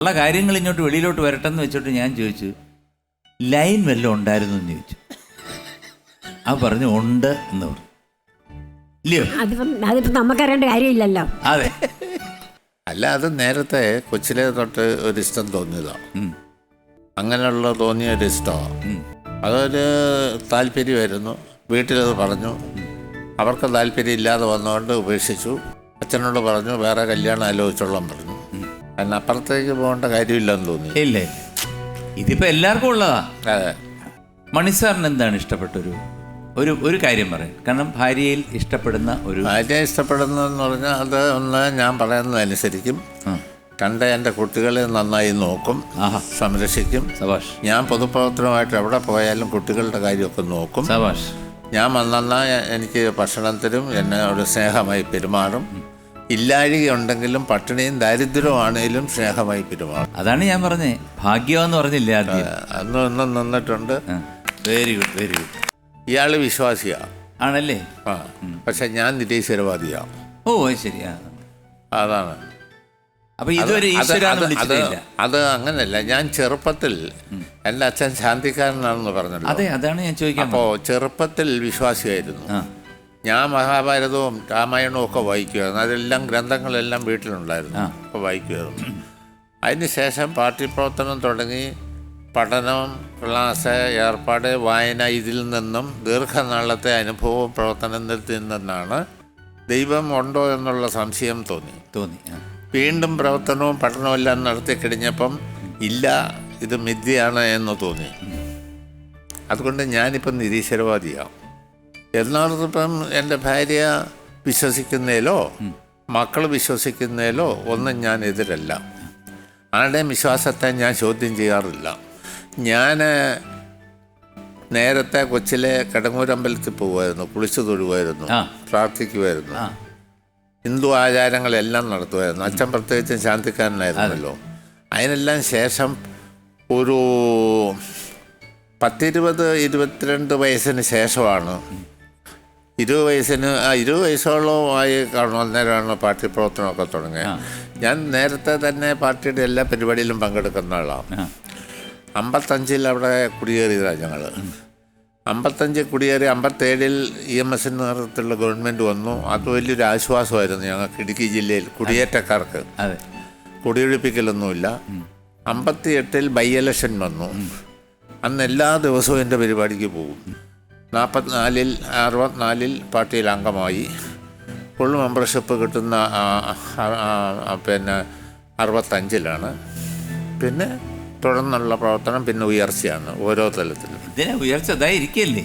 ഉള്ള കാര്യങ്ങൾ ഇങ്ങോട്ട് വെളിയിലോട്ട് വരട്ടെന്ന് വെച്ചിട്ട് ഞാൻ ചോദിച്ചു ലൈൻ വല്ലതും ഉണ്ടായിരുന്നു എന്ന് ചോദിച്ചു. ആ പറഞ്ഞു ഉണ്ട് എന്ന് പറഞ്ഞു. ഇല്ലയോ? അതിപ്പം അതിപ്പം നമുക്കറിയേണ്ട കാര്യമില്ലല്ലോ. അതെ. അല്ല അത് നേരത്തെ കൊച്ചിലെ തൊട്ട് ഒരു ഇഷ്ടം തോന്നിയതാണ് ഉം, അങ്ങനെയുള്ള തോന്നിയ ഒരു ഇഷ്ടമാണ് ഉം. അതൊരു താല്പര്യമായിരുന്നു. വീട്ടിലത് പറഞ്ഞു. അവർക്ക് താല്പര്യം ഇല്ലാതെ വന്നുകൊണ്ട് ഉപേക്ഷിച്ചു. അച്ഛനോട് പറഞ്ഞു വേറെ കല്യാണം ആലോചിച്ചോളാം പറഞ്ഞു. കാരണം അപ്പുറത്തേക്ക് പോകേണ്ട കാര്യമില്ലെന്ന് തോന്നി. ഇല്ലേ ഇതിപ്പോ എല്ലാവർക്കും ഉള്ളതാ. അതെ. മണിസാറിന് എന്താണ് ഇഷ്ടപ്പെട്ടൊരു ഒരു ഒരു കാര്യം പറയാം. കാരണം ഭാര്യയിൽ ഇഷ്ടപ്പെടുന്ന ഒരു ഭാര്യ ഇഷ്ടപ്പെടുന്നതെന്ന് പറഞ്ഞാൽ അത് ഒന്ന് ഞാൻ പറയുന്നതനുസരിക്കും. കണ്ട എന്റെ കുട്ടികളെ നന്നായി നോക്കും സംരക്ഷിക്കും. സബാഷ്. ഞാൻ പൊതുപ്രവർത്തനമായിട്ട് എവിടെ പോയാലും കുട്ടികളുടെ കാര്യമൊക്കെ നോക്കും. സബാഷ്. ഞാൻ വന്നാൽ എനിക്ക് ഭക്ഷണം തരും എന്നെ ഒരു സ്നേഹമായി പെരുമാറും. ഇല്ലാഴിക ഉണ്ടെങ്കിലും പട്ടിണിയും ദാരിദ്ര്യമാണേലും സ്നേഹമായി പെരുമാറും. അതാണ് ഞാൻ പറഞ്ഞേ ഭാഗ്യമെന്ന് പറഞ്ഞില്ല ആദ്യം? അന്ന് ഒന്നും നിന്നിട്ടുണ്ട്. വെരി ഗുഡ് വെരി ഗുഡ് ഇയാൾ വിശ്വാസിയാണ് ആണല്ലേ? ആ പക്ഷെ ഞാൻ നിരീശ്വരവാദിയാണ് ഓ അത് ശരി ആ. അതാണ്. അപ്പൊ അത് ഈശ്വരാന്ന് അത് അത് വിളിച്ചിട്ടില്ല? അത് അങ്ങനല്ല. ഞാൻ ചെറുപ്പത്തിൽ എന്റെ അച്ഛൻ ശാന്തിക്കാരനാണെന്ന് പറഞ്ഞല്ലോ. അതെ അതാണ് ഞാൻ ചോദിക്കാൻ അപ്പോ ചെറുപ്പത്തിൽ വിശ്വാസിയായിരുന്നു. ആ. ഞാൻ മഹാഭാരതവും രാമായണവും ഒക്കെ വായിക്കുമായിരുന്നു. അതെല്ലാം ഗ്രന്ഥങ്ങളെല്ലാം വീട്ടിലുണ്ടായിരുന്നു. അപ്പോൾ വായിക്കുമായിരുന്നു. അതിന് ശേഷം പാർട്ടി പ്രവർത്തനം തുടങ്ങി. പഠനം ക്ലാസ് ഏർപ്പാട് വായന ഇതിൽ നിന്നും ദീർഘനാളത്തെ അനുഭവവും പ്രവർത്തനത്തിൽ നിന്നാണ് ദൈവം ഉണ്ടോ എന്നുള്ള സംശയം തോന്നി. തോന്നി വീണ്ടും പ്രവർത്തനവും പഠനവും എല്ലാം നടത്തി കഴിഞ്ഞപ്പം ഇല്ല ഇത് മിഥ്യയാണ് എന്ന് തോന്നി. അതുകൊണ്ട് ഞാനിപ്പം നിരീശ്വരവാദിയാണ് എന്നാലിപ്പം എന്റെ ഭാര്യ വിശ്വസിക്കുന്നതിലോ മക്കൾ വിശ്വസിക്കുന്നതിലോ ഒന്നും ഞാൻ എതിരല്ല. ആരുടെയും വിശ്വാസത്തെ ഞാൻ ചോദ്യം ചെയ്യാറില്ല. ഞാൻ നേരത്തെ കൊച്ചിലെ കടങ്ങൂരമ്പലത്തിൽ പോകുമായിരുന്നു കുളിച്ചു തൊഴുമായിരുന്നു. പ്രാർത്ഥിക്കുമായിരുന്നു ഹിന്ദു ആചാരങ്ങളെല്ലാം നടത്തുമായിരുന്നു. അച്ഛൻ പ്രത്യേകിച്ചും ശാന്തിക്കാരനായിരുന്നല്ലോ. അതിനെല്ലാം ശേഷം ഒരു പത്തിരുപത് ഇരുപത്തിരണ്ട് വയസ്സിന് ശേഷമാണ് ഇരുപത് വയസ്സിന് ആ ഇരുപത് വയസ്സോളമായി കാണും. അന്നേരമാണ് പാർട്ടി പ്രവർത്തനമൊക്കെ തുടങ്ങിയത്. ഞാൻ നേരത്തെ തന്നെ പാർട്ടിയുടെ എല്ലാ പരിപാടിയിലും പങ്കെടുക്കുന്ന ആളാണ്. അമ്പത്തഞ്ചിൽ അവിടെ കുടിയേറിയതാണ് ഞങ്ങൾ അമ്പത്തഞ്ച് കുടിയേറി അമ്പത്തേഴിൽ ഇ എം എസിന്റെ നേതൃത്വത്തിലുള്ള ഗവൺമെന്റ് വന്നു. അത് വലിയൊരു ആശ്വാസമായിരുന്നു ഞങ്ങൾക്ക് ഇടുക്കി ജില്ലയിൽ കുടിയേറ്റക്കാർക്ക്. കുടിയൊഴിപ്പിക്കലൊന്നുമില്ല. അമ്പത്തി എട്ടിൽ ബൈ ഇലക്ഷൻ വന്നു. അന്ന് എല്ലാ ദിവസവും എന്റെ പരിപാടിക്ക് പോകും. നാൽപ്പത്തിനാലിൽ അറുപത്തിനാലിൽ പാർട്ടിയിൽ അംഗമായി ഫുൾ മെമ്പർഷിപ്പ് കിട്ടുന്ന പിന്നെ അറുപത്തഞ്ചിലാണ്. പിന്നെ തുടർന്നുള്ള പ്രവർത്തനം പിന്നെ ഉയർച്ചയാണ് ഓരോ തലത്തിലും. ഇതിനെ ഉയർച്ച ഇതായിരിക്കല്ലേ?